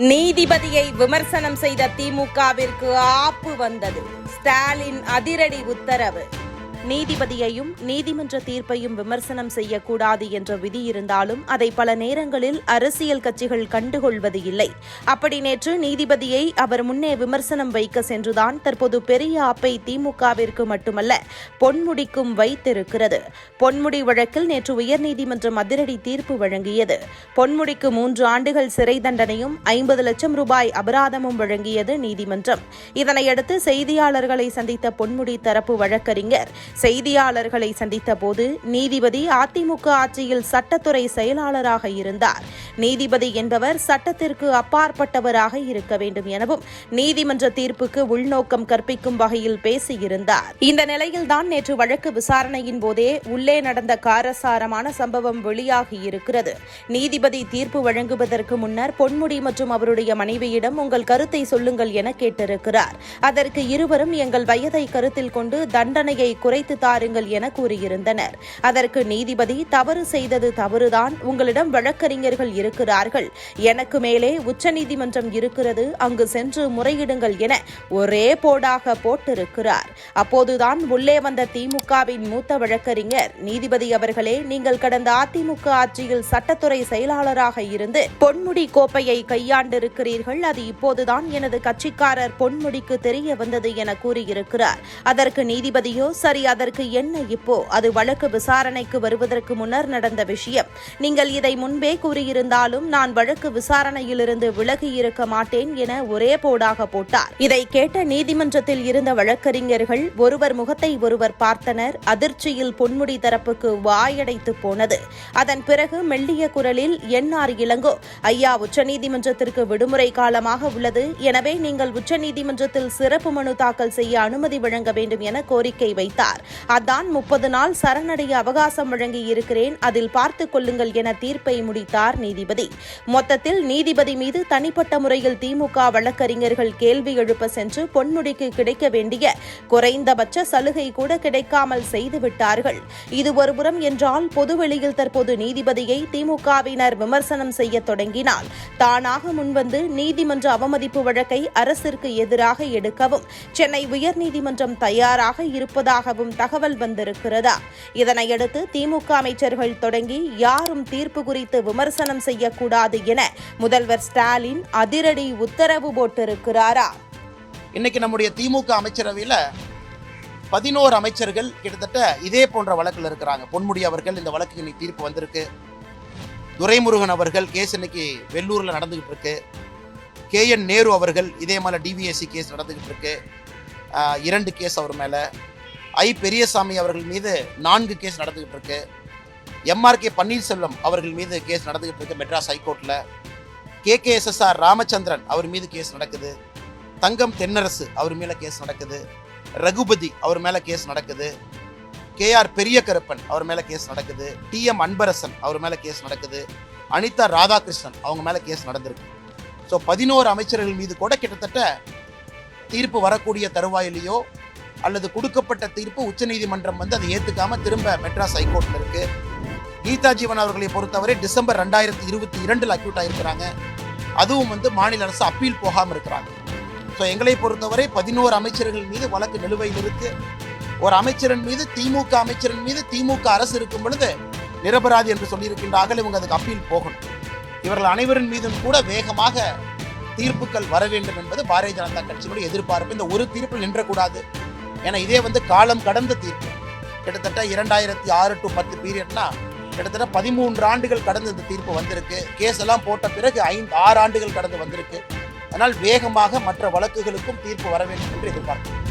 நீதிபதியை விமர்சனம் செய்த திமுகவிற்கு ஆப்பு வந்தது. ஸ்டாலின் அதிரடி உத்தரவு. நீதிபதியையும் நீதிமன்ற தீர்ப்பையும் விமர்சனம் செய்யக்கூடாது என்ற விதி இருந்தாலும் அதை பல நேரங்களில் அரசியல் கட்சிகள் கண்டுகொள்வது இல்லை. அப்படி நேற்று நீதிபதியை அவர் முன்னே விமர்சனம் வைக்க சென்றுதான் தற்போது பெரிய ஆப்பை திமுகவிற்கு மட்டுமல்ல பொன்முடிக்கும் வைத்திருக்கிறது. பொன்முடி வழக்கில் நேற்று உயர்நீதிமன்றம் அதிரடி தீர்ப்பு வழங்கியது. பொன்முடிக்கு மூன்று ஆண்டுகள் சிறை தண்டனையும் ஐம்பது லட்சம் ரூபாய் அபராதமும் வழங்கியது நீதிமன்றம். இதனையடுத்து செய்தியாளர்களை சந்தித்த பொன்முடி தரப்பு வழக்கறிஞர் செய்தியாளர்களை சந்தித்த போது நீதிபதி அதிமுக ஆட்சியில் சட்டத்துறை செயலாளராக இருந்தார். நீதிபதி என்பவர் சட்டத்திற்கு அப்பாற்பட்டவராக இருக்க வேண்டும் எனவும் நீதிமன்ற தீர்ப்புக்கு உள்நோக்கம் கற்பிக்கும் வகையில் பேசியிருந்தார். இந்த நிலையில்தான் நேற்று வழக்கு விசாரணையின் போதே உள்ளே நடந்த காரசாரமான சம்பவம் வெளியாகியிருக்கிறது நீதிபதி தீர்ப்பு வழங்குவதற்கு முன்னர் பொன்முடி மற்றும் அவருடைய மனைவியிடம் உங்கள் கருத்தை சொல்லுங்கள் என கேட்டிருக்கிறார். அதற்கு இருவரும் எங்கள் வயதை கருத்தில் கொண்டு தண்டனையை குறைத்து தாருங்கள் என கூறியிருந்தனர். அதற்கு நீதிபதி தவறு செய்தது தவறுதான். உங்களிடம் வழக்கறிஞர்கள் இருக்கிறார்கள். எனக்கு மேலே உச்சநீதிமன்றம் இருக்கிறது. அங்கு சென்று முறையிடுங்கள் என ஒரே போடாக போட்டிருக்கிறார். அப்போதுதான் உள்ளே வந்த திமுகவின் மூத்த வழக்கறிஞர் நீதிபதி அவர்களே நீங்கள் கடந்த அதிமுக ஆட்சியில் சட்டத்துறை செயலாளராக இருந்து பொன்முடி கோப்பையை கையாண்டிருக்கிறீர்கள். அது இப்போதுதான் எனது கட்சிக்காரர் பொன்முடிக்கு தெரிய வந்தது என கூறியிருக்கிறார். அதற்கு நீதிபதியோ சரி அதற்கு என்ன இப்போ? அது வழக்கு விசாரணைக்கு வருவதற்கு முன்னர் நடந்த விஷயம். நீங்கள் இதை முன்பே கூறியிருந்தால் கூறியிருந்தாலும் நான் வழக்கு விசாரணையிலிருந்து விலகி இருக்க மாட்டேன் என ஒரே போடாக போட்டார். இதை கேட்ட நீதிமன்றத்தில் இருந்த வழக்கறிஞர்கள் ஒருவர் முகத்தை ஒருவர் பார்த்தனர். அதிர்ச்சியில் பொன்முடி தரப்புக்கு வாயடைத்து போனது. அதன் பிறகு மெல்லிய குரலில் என்ஆர் இளங்கோ ஐயா உச்சநீதிமன்றத்திற்கு விடுமுறை காலமாக உள்ளது. எனவே நீங்கள் உச்சநீதிமன்றத்தில் சிறப்பு மனு தாக்கல் செய்ய அனுமதி வழங்க வேண்டும் என கோரிக்கை வைத்தார். அதான் முப்பது நாள் சரணடைய அவகாசம் வழங்கி இருக்கிறேன் அதில் பார்த்துக் கொள்ளுங்கள் என தீர்ப்பை முடித்தார் நீதிபதி நீதிபதி. மொத்தத்தில் நீதிபதி மீது தனிப்பட்ட முறையில் திமுக வழக்கறிஞர்கள் கேள்வி எழுப்ப சென்று பொன்முடிக்கு கிடைக்க வேண்டிய குறைந்தபட்ச சலுகை கூட கிடைக்காமல் செய்துவிட்டார்கள். இது ஒருபுறம் என்றால் பொதுவெளியில் தற்போது நீதிபதியை திமுகவினர் விமர்சனம் செய்ய தொடங்கினால் தானாக முன்வந்து நீதிமன்ற அவமதிப்பு வழக்கை அரசிற்கு எதிராக எடுக்கவும் சென்னை உயர்நீதிமன்றம் தயாராக இருப்பதாகவும் தகவல் வந்திருக்கிறதா? இதனையடுத்து திமுக அமைச்சர்கள் தொடங்கி யாரும் தீர்ப்பு குறித்து விமர்சனம் செய்ய செய்யக்கூடாது என முதல்வர் ஸ்டாலின் அதிரடி உத்தரவு போட்டிருக்கிறாரா? இன்னைக்கு நம்முடைய திமுக அமைச்சரவையில் பதினோரு அமைச்சர்கள் கிட்டத்தட்ட இதே போன்ற வழக்கில் இருக்கிறாங்க. பொன்முடி அவர்கள் இந்த வழக்கு இன்னைக்கு தீர்ப்பு வந்திருக்கு. துரைமுருகன் அவர்கள் கேஸ் இன்னைக்கு வெள்ளூரில் நடந்துகிட்டு இருக்கு. கே என் நேரு அவர்கள் இதே மாதிரி டிவிஎஸ்சி கேஸ் நடந்துகிட்டு இருக்கு. இரண்டு கேஸ் அவர் மேலே. ஐ பெரியசாமி அவர்கள் மீது நான்கு கேஸ் நடந்துகிட்டு இருக்கு. எம்ஆர் கே பன்னீர்செல்வம் அவர்கள் மீது கேஸ் நடந்துகிட்டு இருக்கு மெட்ராஸ் ஹைகோர்ட்டில் கே கே எஸ்எஸ்ஆர் ராமச்சந்திரன் அவர் மீது கேஸ் நடக்குது. தங்கம் தென்னரசு அவர் மேலே கேஸ் நடக்குது. ரகுபதி அவர் மேலே கேஸ் நடக்குது. கேஆர் பெரிய கருப்பன் அவர் மேலே கேஸ் நடக்குது. டிஎம் அன்பரசன் அவர் மேலே கேஸ் நடக்குது. அனிதா ராதாகிருஷ்ணன் அவங்க மேலே கேஸ் நடந்திருக்கு. ஸோ பதினோரு அமைச்சர்கள் மீது கூட கிட்டத்தட்ட தீர்ப்பு வரக்கூடிய தருவாயிலேயோ அல்லது கொடுக்கப்பட்ட தீர்ப்பு உச்சநீதிமன்றம் வந்து அதை ஏற்றுக்காம திரும்ப மெட்ராஸ் ஹைகோர்ட்டில் இருக்குது கீதா ஜீவன் அவர்களை பொறுத்தவரை டிசம்பர் ரெண்டாயிரத்தி இருபத்தி இரண்டில் அக்யூட் ஆகிருக்கிறாங்க அதுவும் வந்து மாநில அரசு அப்பீல் போகாமல் இருக்கிறாங்க. ஸோ எங்களை பொறுத்தவரை பதினோரு அமைச்சர்கள் மீது வழக்கு நிலுவையில் இருக்கு. ஒரு அமைச்சரின் மீது திமுக அமைச்சரின் மீது திமுக அரசு இருக்கும் பொழுது நிரபராதி என்று சொல்லியிருக்கின்றார்கள். இவங்க அதுக்கு அப்பீல் போகணும். இவர்கள் அனைவரின் மீதும் கூட வேகமாக தீர்ப்புகள் வர வேண்டும் என்பது பாரதிய ஜனதா கட்சியினுடைய எதிர்பார்ப்பு. இந்த ஒரு தீர்ப்பில் நின்றக்கூடாது. ஏன்னா இதே வந்து காலம் கடந்த தீர்ப்பு. கிட்டத்தட்ட இரண்டாயிரத்தி ஆறு டு பத்து பீரியட்னா கிட்டத்தட்ட பதிமூன்று ஆண்டுகள் கடந்து இந்த தீர்ப்பு வந்திருக்கு. கேஸ் எல்லாம் போட்ட பிறகு ஐந்து ஆறு ஆண்டுகள் கடந்து வந்திருக்கு. அதனால் வேகமாக மற்ற வழக்குகளுக்கும் தீர்ப்பு வர வேண்டும் என்று எதிர்பார்க்கிறேன்